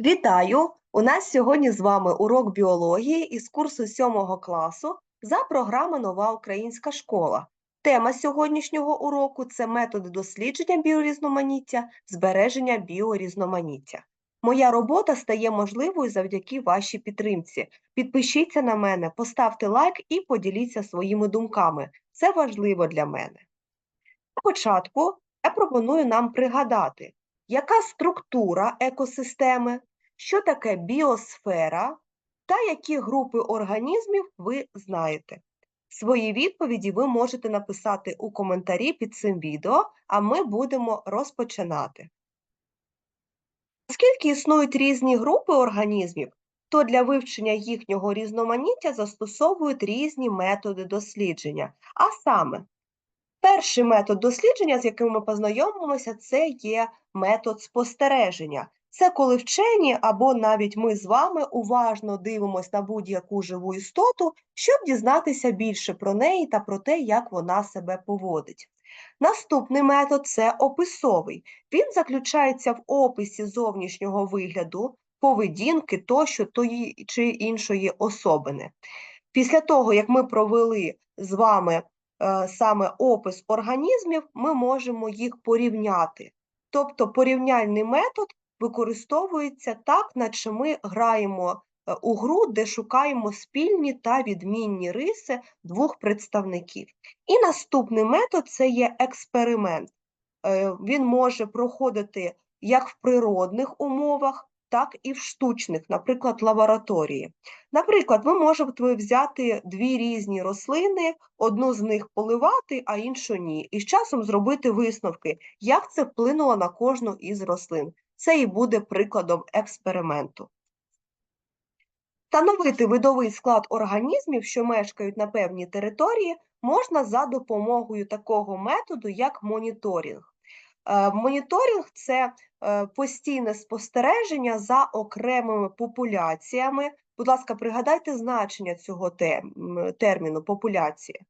Вітаю! У нас сьогодні з вами урок біології із курсу 7 класу за програми Нова Українська школа. Тема сьогоднішнього уроку це методи дослідження біорізноманіття, збереження біорізноманіття. Моя робота стає можливою завдяки вашій підтримці. Підпишіться на мене, поставте лайк і поділіться своїми думками. Це важливо для мене. На початку я пропоную нам пригадати, яка структура екосистеми, що таке біосфера та які групи організмів ви знаєте. Свої відповіді ви можете написати у коментарі під цим відео, а ми будемо розпочинати. Оскільки існують різні групи організмів, то для вивчення їхнього різноманіття застосовують різні методи дослідження. А саме, перший метод дослідження, з яким ми познайомимося, це є метод спостереження. Це коли вчені або навіть ми з вами уважно дивимося на будь-яку живу істоту, щоб дізнатися більше про неї та про те, як вона себе поводить. Наступний метод це описовий. Він заключається в описі зовнішнього вигляду, поведінки тощо тої чи іншої особини. Після того, як ми провели з вами саме опис організмів, ми можемо їх порівняти. Тобто порівняльний метод використовується так, наче ми граємо е, у гру, де шукаємо спільні та відмінні риси двох представників. І наступний метод це є експеримент. Е, він може проходити як в природних умовах, так і в штучних, наприклад, лабораторії. Наприклад, ви можете взяти дві різні рослини, одну з них поливати, а іншу ні, і з часом зробити висновки, як це вплинуло на кожну із рослин. Це і буде прикладом експерименту. Встановити видовий склад організмів, що мешкають на певній території, можна за допомогою такого методу, як моніторинг. Е, моніторинг це е, постійне спостереження за окремими популяціями. Будь ласка, пригадайте значення цього терміну популяції.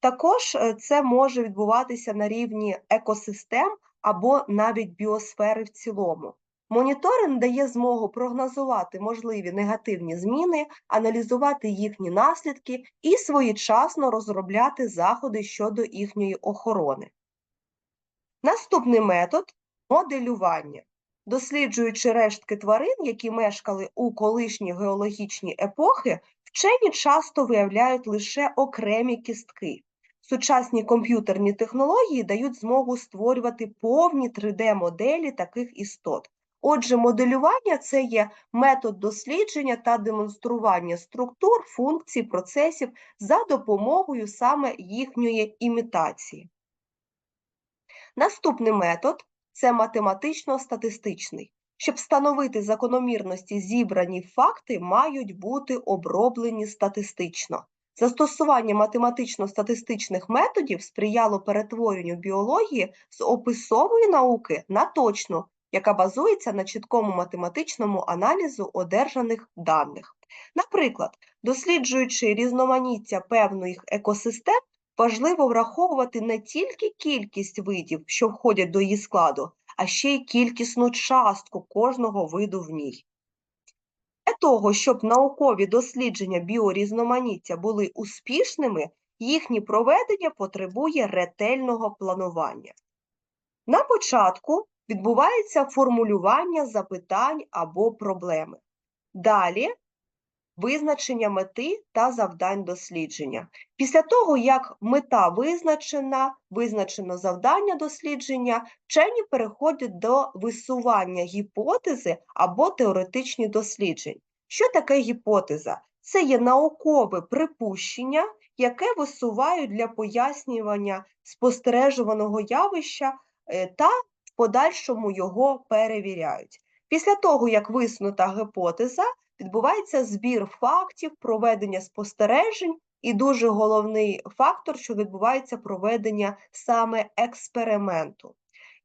Також е, це може відбуватися на рівні екосистем або навіть біосфери в цілому. Моніторинг дає змогу прогнозувати можливі негативні зміни, аналізувати їхні наслідки і своєчасно розробляти заходи щодо їхньої охорони. Наступний метод моделювання. Досліджуючи рештки тварин, які мешкали у колишні геологічні епохи, вчені часто виявляють лише окремі кістки. Сучасні комп'ютерні технології дають змогу створювати повні 3D-моделі таких істот. Отже, моделювання це є метод дослідження та демонстрування структур, функцій, процесів за допомогою саме їхньої імітації. Наступний метод це математично-статистичний. Щоб встановити закономірності, зібрані факти мають бути оброблені статистично. Застосування математично-статистичних методів сприяло перетворенню біології з описової науки на точну, яка базується на чіткому математичному аналізу одержаних даних. Наприклад, досліджуючи різноманіття певних екосистем, важливо враховувати не тільки кількість видів, що входять до її складу, а ще й кількісну частку кожного виду в ній. Для того, щоб наукові дослідження біорізноманіття були успішними, їхнє проведення потребує ретельного планування. На початку відбувається формулювання запитань або проблеми. Далі визначення мети та завдань дослідження. Після того, як мета визначена, визначено завдання дослідження, вчені переходять до висування гіпотези або теоретичні досліджень. Що таке гіпотеза? Це є наукове припущення, яке висувають для пояснювання спостережуваного явища е, та в подальшому його перевіряють. Після того, як висунута гіпотеза, відбувається збір фактів, проведення спостережень, і дуже головний фактор, що відбувається проведення саме експерименту.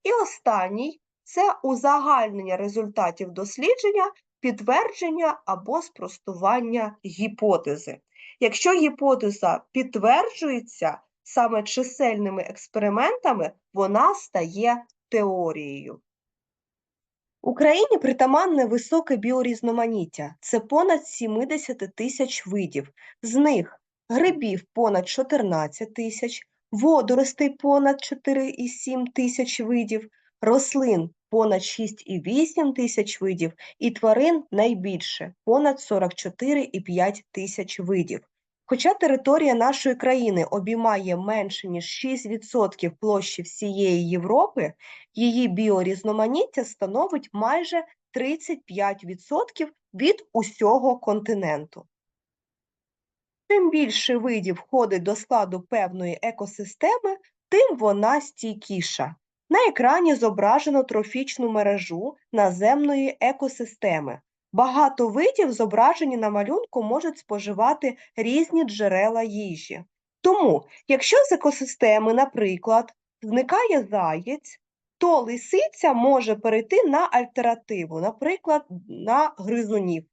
І останній це узагальнення результатів дослідження, підтвердження або спростування гіпотези. Якщо гіпотеза підтверджується саме чисельними експериментами, вона стає теорією. Україні притаманне високе біорізноманіття це понад 70 тисяч видів, з них грибів понад 14 тисяч, водоростей понад 4,7 тисяч видів, рослин понад 6,8 тисяч видів і тварин найбільше понад 44,5 тисяч видів. Хоча територія нашої країни обіймає менше ніж 6% площі всієї Європи, її біорізноманіття становить майже 35% від усього континенту. Чим більше видів входить до складу певної екосистеми, тим вона стійкіша. На екрані зображено трофічну мережу наземної екосистеми. Багато видів, зображені на малюнку, можуть споживати різні джерела їжі. Тому, якщо з екосистеми, наприклад, зникає заєць, то лисиця може перейти на альтернативу, наприклад, на гризунів.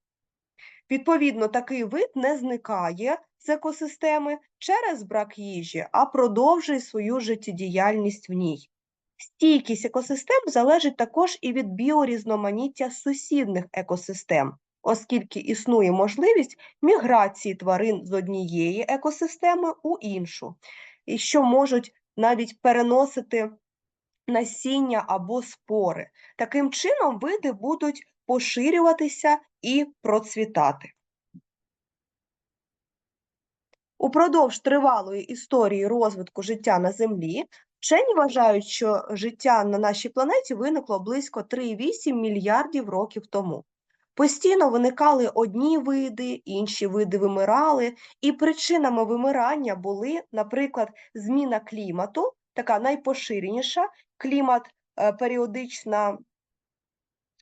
Відповідно, такий вид не зникає з екосистеми через брак їжі, а продовжує свою життєдіяльність в ній. Стійкість екосистем залежить також і від біорізноманіття сусідних екосистем, оскільки існує можливість міграції тварин з однієї екосистеми у іншу, і що можуть навіть переносити насіння або спори. Таким чином, види будуть поширюватися і процвітати. Упродовж тривалої історії розвитку життя на Землі вчені вважають, що життя на нашій планеті виникло близько 3,8 мільярдів років тому. Постійно виникали одні види, інші види вимирали, і причинами вимирання були, наприклад, зміна клімату, така найпоширеніша, клімат е, періодично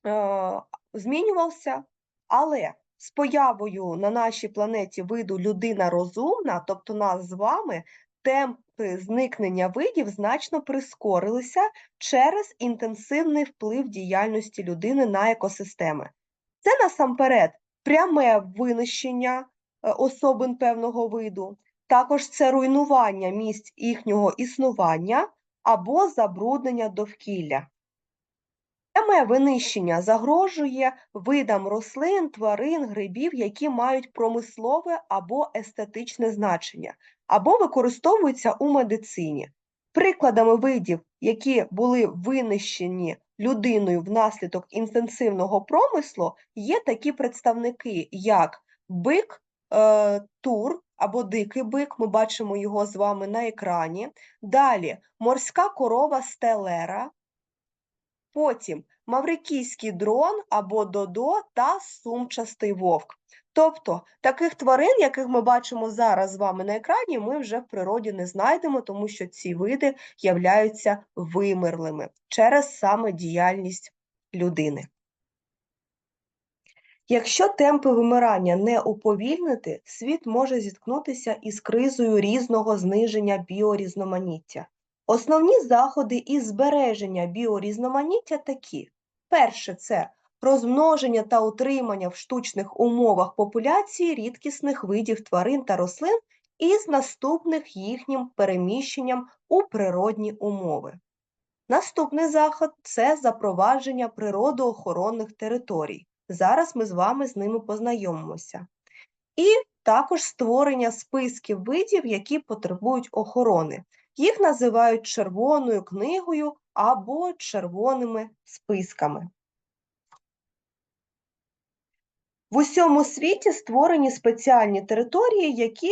е, змінювався, але з появою на нашій планеті виду людина розумна, тобто нас з вами, темпи зникнення видів значно прискорилися через інтенсивний вплив діяльності людини на екосистеми. Це насамперед пряме винищення е, особин певного виду, також це руйнування місць їхнього існування або забруднення довкілля. Пряме винищення загрожує видам рослин, тварин, грибів, які мають промислове або естетичне значення, або використовуються у медицині. Прикладами видів, які були винищені людиною внаслідок інтенсивного промислу, є такі представники, як бик, е, тур або дикий бик, ми бачимо його з вами на екрані. Далі морська корова стелера, потім маврикійський дрон або додо та сумчастий вовк. Тобто таких тварин, яких ми бачимо зараз з вами на екрані, ми вже в природі не знайдемо, тому що ці види являються вимерлими через саме діяльність людини. Якщо темпи вимирання не уповільнити, світ може зіткнутися із кризою різного зниження біорізноманіття. Основні заходи із збереження біорізноманіття такі: перше це розмноження та утримання в штучних умовах популяції рідкісних видів тварин та рослин із наступних їхнім переміщенням у природні умови. Наступний заход це запровадження природоохоронних територій. Зараз ми з вами з ними познайомимося. І також створення списків видів, які потребують охорони. Їх називають червоною книгою або червоними списками. В усьому світі створені спеціальні території, які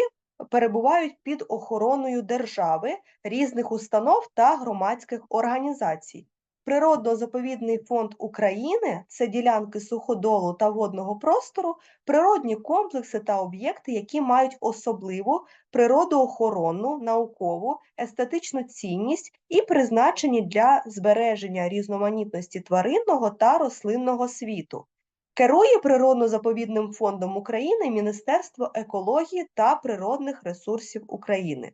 перебувають під охороною держави, різних установ та громадських організацій. Природно-заповідний фонд України це ділянки суходолу та водного простору, природні комплекси та об'єкти, які мають особливу природоохоронну, наукову, естетичну цінність і призначені для збереження різноманітності тваринного та рослинного світу. Керує природно-заповідним фондом України Міністерство екології та природних ресурсів України.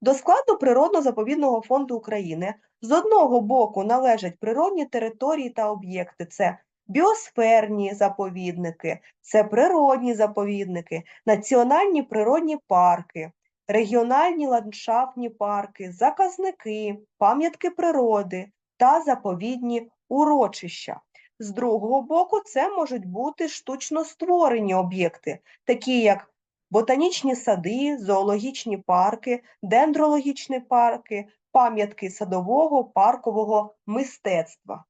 До складу природно-заповідного фонду України з одного боку належать природні території та об'єкти, це біосферні заповідники, це природні заповідники, національні природні парки, регіональні ландшафтні парки, заказники, пам'ятки природи та заповідні урочища. З другого боку, це можуть бути штучно створені об'єкти, такі як ботанічні сади, зоологічні парки, дендрологічні парки, пам'ятки садового, паркового мистецтва.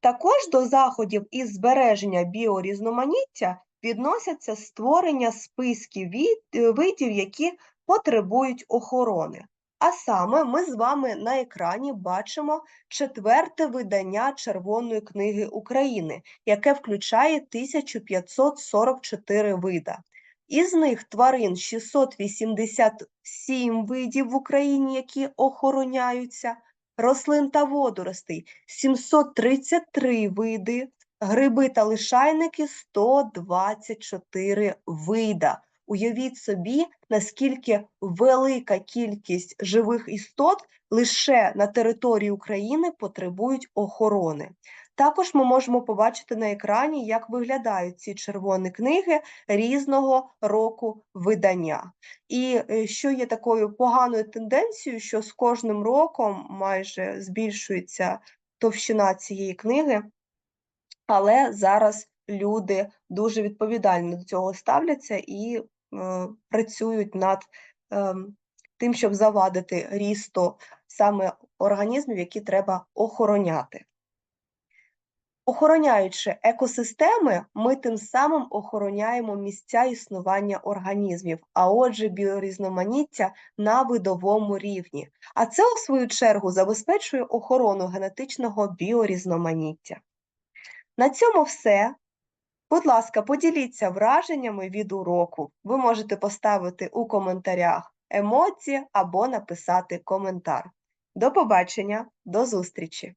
Також до заходів із збереження біорізноманіття відносяться створення списків е, видів, які потребують охорони. А саме ми з вами на екрані бачимо четверте видання Червоної книги України, яке включає 1544 вида. Із них тварин 687 видів в Україні, які охороняються, рослин та водоростей 733 види, гриби та лишайники 124 вида. Уявіть собі, наскільки велика кількість живих істот лише на території України потребують охорони. Також ми можемо побачити на екрані, як виглядають ці червоні книги різного року видання. І е, що є такою поганою тенденцією, що з кожним роком майже збільшується товщина цієї книги, але зараз люди дуже відповідально до цього ставляться і працюють над ем, тим, щоб завадити рісту саме організмів, які треба охороняти. Охороняючи екосистеми, ми тим самим охороняємо місця існування організмів, а отже, біорізноманіття на видовому рівні. А це, у свою чергу, забезпечує охорону генетичного біорізноманіття. На цьому все. Будь ласка, поділіться враженнями від уроку. Ви можете поставити у коментарях емоції або написати коментар. До побачення, до зустрічі!